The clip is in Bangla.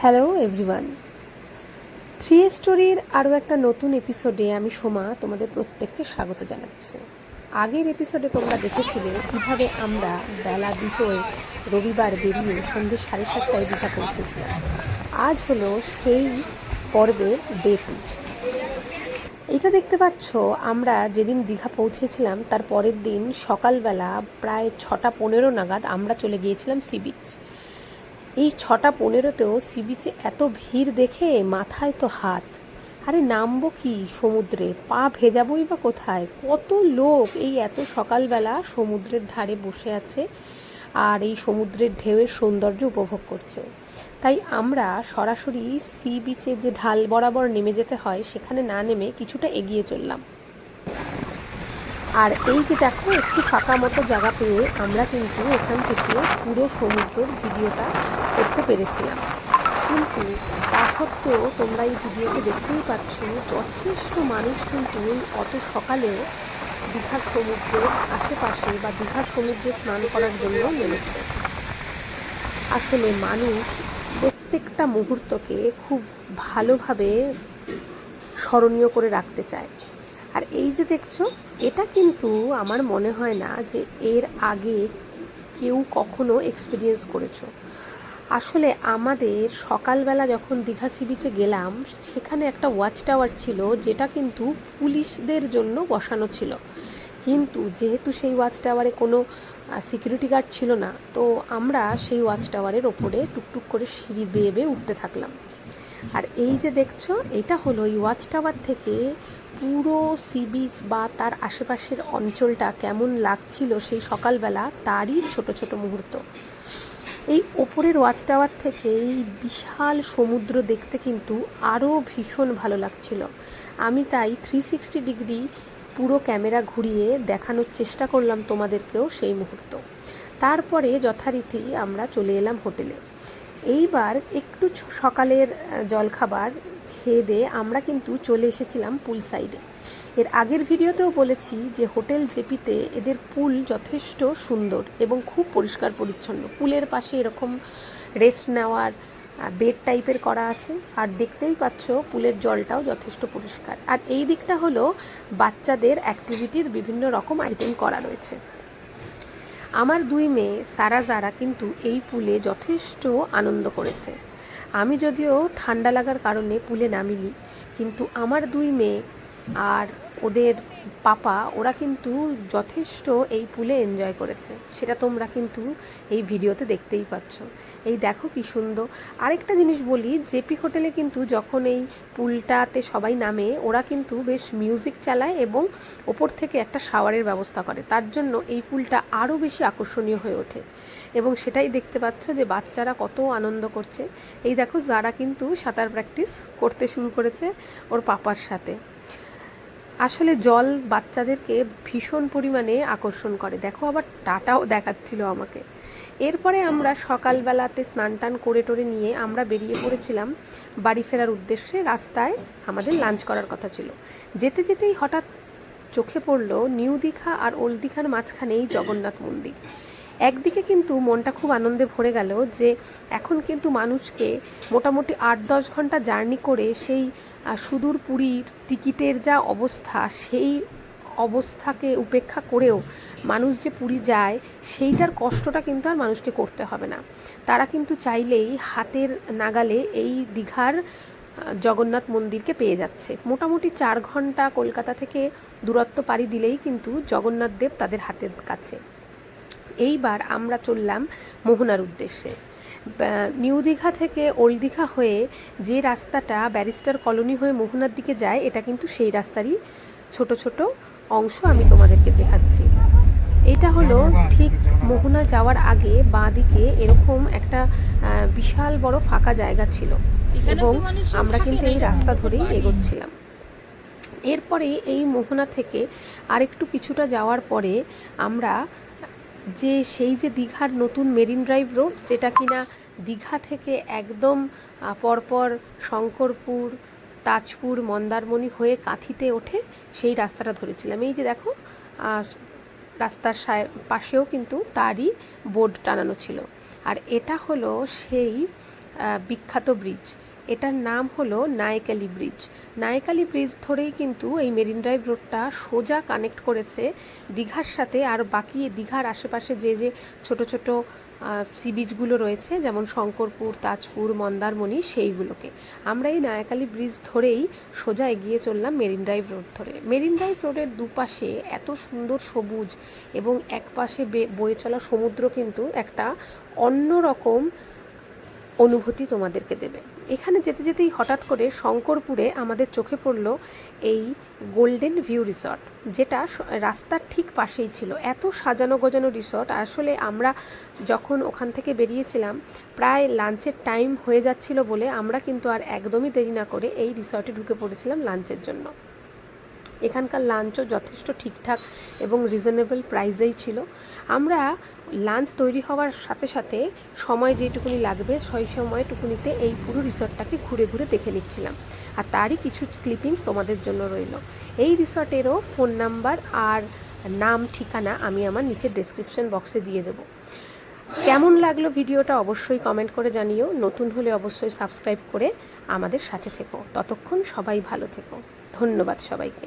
হ্যালো এভরিওয়ান থ্রি স্টোরির আরও একটা নতুন এপিসোডে আমি সোমা তোমাদের প্রত্যেককে স্বাগত জানাচ্ছি। আগের এপিসোডে তোমরা দেখেছিলে কীভাবে আমরা বেলা দুটোয় রবিবার বেরিয়ে সন্ধ্যে সাড়ে সাতটায় দীঘা পৌঁছেছিলাম। আজ হলো সেই পর্বে ডে টু এটা দেখতে পাচ্ছ, আমরা যেদিন দীঘা পৌঁছেছিলাম, তার পরের দিন সকালবেলা প্রায় ছটা পনেরো নাগাদ আমরা চলে গিয়েছিলাম সি বিচ এই ছটা পনেরোতেও সি বিচে এত ভিড় দেখে মাথায় তো হাত। আরে নামবো কি সমুদ্রে? পা ভেজাবই বা কোথায়? কত লোক এই এত সকালবেলা সমুদ্রের ধারে বসে আছে আর এই সমুদ্রের ঢেউয়ের সৌন্দর্য উপভোগ করছে। তাই আমরা সরাসরি সি বিচে যে ঢাল বরাবর নেমে যেতে হয়, সেখানে না নেমে কিছুটা এগিয়ে চললাম। আর এই যে দেখো, একটু ফাঁকা মতো জায়গা পেয়ে আমরা কিন্তু এখান থেকে পুরো সমুদ্রের ভিডিওটা করতে পেরেছিলাম। কিন্তু তা সত্ত্বেও তোমরা এই ভিডিওতে দেখতেই পাচ্ছ, যথেষ্ট মানুষ কিন্তু অত সকালেও দীঘার সমুদ্রের আশেপাশে বা দীঘার সমুদ্রে স্নান করার জন্য নেমেছে। আসলে মানুষ প্রত্যেকটা মুহূর্তকে খুব ভালোভাবে স্মরণীয় করে রাখতে চায়। আর এই যে দেখছ, এটা কিন্তু আমার মনে হয় না যে এর আগে কেউ কখনো এক্সপিরিয়েন্স করেছ। আসলে আমাদের সকালবেলা যখন দীঘা সি বিচে গেলাম, সেখানে একটা ওয়াচ টাওয়ার ছিল যেটা কিন্তু পুলিশদের জন্য বসানো ছিল। কিন্তু যেহেতু সেই ওয়াচ টাওয়ারে কোনো সিকিউরিটি গার্ড ছিল না, তো আমরা সেই ওয়াচ টাওয়ারের ওপরে টুকটুক করে সিঁড়ি বেয়ে বেয়ে উঠতে থাকলাম। আর এই যে দেখছ, এটা হলো এই ওয়াচ টাওয়ার থেকে পুরো সি বিচ বা তার আশেপাশের অঞ্চলটা কেমন লাগছিল সেই সকালবেলা, তারই ছোট ছোট মুহূর্ত। এই ওপরের ওয়াচ টাওয়ার থেকে এই বিশাল সমুদ্র দেখতে কিন্তু আরও ভীষণ ভালো লাগছিল। আমি তাই থ্রি সিক্সটি ডিগ্রি পুরো ক্যামেরা ঘুরিয়ে দেখানোর চেষ্টা করলাম তোমাদেরকেও সেই মুহূর্ত। তারপরে যথারীতি আমরা চলে এলাম হোটেলে। এইবার একটু সকালের জলখাবার খেয়ে দিয়ে আমরা কিন্তু চলে এসেছিলাম পুল সাইডে এর আগের ভিডিওতেও বলেছি যে হোটেল জেপিতে এদের পুল যথেষ্ট সুন্দর এবং খুব পরিষ্কার পরিচ্ছন্ন। পুলের পাশে এরকম রেস্ট নেওয়ার বেড টাইপের করা আছে। আর দেখতেই পাচ্ছ পুলের জলটাও যথেষ্ট পরিষ্কার। আর এই দিকটা হলো বাচ্চাদের অ্যাক্টিভিটির বিভিন্ন রকম আইটেম করা রয়েছে। আমার দুই মেয়ে সারা জারা কিন্তু এই পুলে যথেষ্ট আনন্দ করেছে। আমি যদিও ঠান্ডা লাগার কারণে পুলে নামিনি, কিন্তু আমার দুই মেয়ে আর ওদের পাপা, ওরা কিন্তু যথেষ্ট এই পুলে এনজয় করেছে। সেটা তোমরা কিন্তু এই ভিডিওতে দেখতেই পাচ্ছ। এই দেখো কি সুন্দর। আরেকটা জিনিস বলি, জেপি হোটেলে কিন্তু যখন এই পুলটাতে সবাই নামে, ওরা কিন্তু বেশ মিউজিক চালায় এবং ওপর থেকে একটা শাওয়ারের ব্যবস্থা করে। তার জন্য এই পুলটা আরও বেশি আকর্ষণীয় হয়ে ওঠে। এবং সেটাই দেখতে পাচ্ছ যে বাচ্চারা কত আনন্দ করছে। এই দেখো যারা কিন্তু সাঁতার প্র্যাকটিস করতে শুরু করেছে ওর পাপার সাথে। আসলে জল বাচ্চাদেরকে ভীষণ পরিমাণে আকর্ষণ করে। দেখো আবার টাটাও দেখাচ্ছিল আমাকে। এরপরে আমরা সকালবেলাতে স্নান টান করে টোরে নিয়ে আমরা বেরিয়ে পড়েছিলাম বাড়ি ফেরার উদ্দেশ্যে রাস্তায় আমাদের লাঞ্চ করার কথা ছিল। যেতে যেতেই হঠাৎ চোখে পড়ল নিউ দীঘা আর ওল্ড দীঘার মাঝখানেই জগন্নাথ মন্দির। একদিকে কিন্তু মনটা খুব আনন্দে ভরে গেল যে এখন কিন্তু মানুষকে মোটামুটি আট দশ ঘণ্টা জার্নি করে সেই সুদূর পুরীর টিকিটের যা অবস্থা, সেই অবস্থাকে উপেক্ষা করেও মানুষ যে পুরী যায়, সেইটার কষ্টটা কিন্তু আর মানুষকে করতে হবে না। তারা কিন্তু চাইলেই হাতের নাগালে এই দীঘার জগন্নাথ মন্দিরকে পেয়ে যাচ্ছে। মোটামুটি চার ঘণ্টা কলকাতা থেকে দূরত্ব পাড়ি দিলেই কিন্তু জগন্নাথ দেব তাদের হাতের কাছে। এইবার আমরা চললাম মোহনার উদ্দেশ্যে। নিউ দীঘা থেকে ওল্ড দীঘা হয়ে যে রাস্তাটা ব্যারিস্টার কলোনি হয়ে মোহনার দিকে যায় এটা কিন্তু সেই রাস্তারই ছোট ছোট অংশ আমি তোমাদেরকে দেখাচ্ছি। এটা হলো ঠিক মোহনা যাওয়ার আগে বাঁ দিকে এরকম একটা বিশাল বড় ফাঁকা জায়গা ছিল এবং আমরা কিন্তু এই রাস্তা ধরেই এগোচ্ছিলাম। এরপরে এই মোহনা থেকে আরেকটু কিছুটা যাওয়ার পরে আমরা যে সেই যে দীঘার নতুন মেরিন ড্রাইভ রোড, যেটা কিনা দীঘা থেকে একদম পরপর শঙ্করপুর, তাজপুর, মন্দারমণি হয়ে কাঁথিতে ওঠে সেই রাস্তাটা ধরেছিলাম। এই যে দেখো রাস্তার পাশেও কিন্তু তারই বোর্ড টানানো ছিল। আর এটা হলো সেই বিখ্যাত ব্রিজ। এটার নাম হলো নায়কালি ব্রিজ। নায়কালি ব্রিজ ধরেই কিন্তু এই মেরিন ড্রাইভ রোডটা সোজা কানেক্ট করেছে দীঘার সাথে, আর বাকি দীঘার আশেপাশে যে যে ছোট ছোট সি বিচগুলো রয়েছে, যেমন শঙ্করপুর, তাজপুর, মন্দারমণি, সেইগুলোকে। আমরা এই নায়াকালি ব্রিজ ধরেই সোজা এগিয়ে চললাম মেরিন ড্রাইভ রোড ধরে। মেরিন ড্রাইভ রোডের দুপাশে এত সুন্দর সবুজ এবং এক পাশে বে- বয়ে চলা সমুদ্র কিন্তু একটা অন্যরকম অনুভূতি তোমাদেরকে দেবে। এখানে যেতে যেতেই হঠাৎ করে শঙ্করপুরে আমাদের চোখে পড়ল এই গোল্ডেন ভিউ রিসর্ট, যেটা রাস্তার ঠিক পাশেই ছিল। এত সাজানো গোজানো রিসর্ট, আসলে আমরা যখন ওখান থেকে বেরিয়েছিলাম, প্রায় লাঞ্চের টাইম হয়ে যাচ্ছিল বলে আমরা কিন্তু আর একদমই দেরি না করে এই রিসর্টে ঢুকে পড়েছিলাম লাঞ্চের জন্য। এখানকার লাঞ্চও যথেষ্ট ঠিকঠাক এবং রিজনেবল প্রাইসেই ছিল। আমরা লাঞ্চ তৈরি হওয়ার সাথে সাথে সময় যেটুকুনি লাগবে, সেই সময়টুকুনিতে এই পুরো রিসর্টটাকে ঘুরে ঘুরে দেখে নিচ্ছিলাম। আর তারই কিছু ক্লিপিংস তোমাদের জন্য রইল। এই রিসর্টেরও ফোন নাম্বার আর নাম, ঠিকানা আমি আমার নিচের ডেসক্রিপশন বক্সে দিয়ে দেবো। কেমন লাগল ভিডিওটা অবশ্যই কমেন্ট করে জানিও। নতুন হলে অবশ্যই সাবস্ক্রাইব করে আমাদের সাথে থেকো। ততক্ষণ সবাই ভালো থেকো। ধন্যবাদ সবাইকে।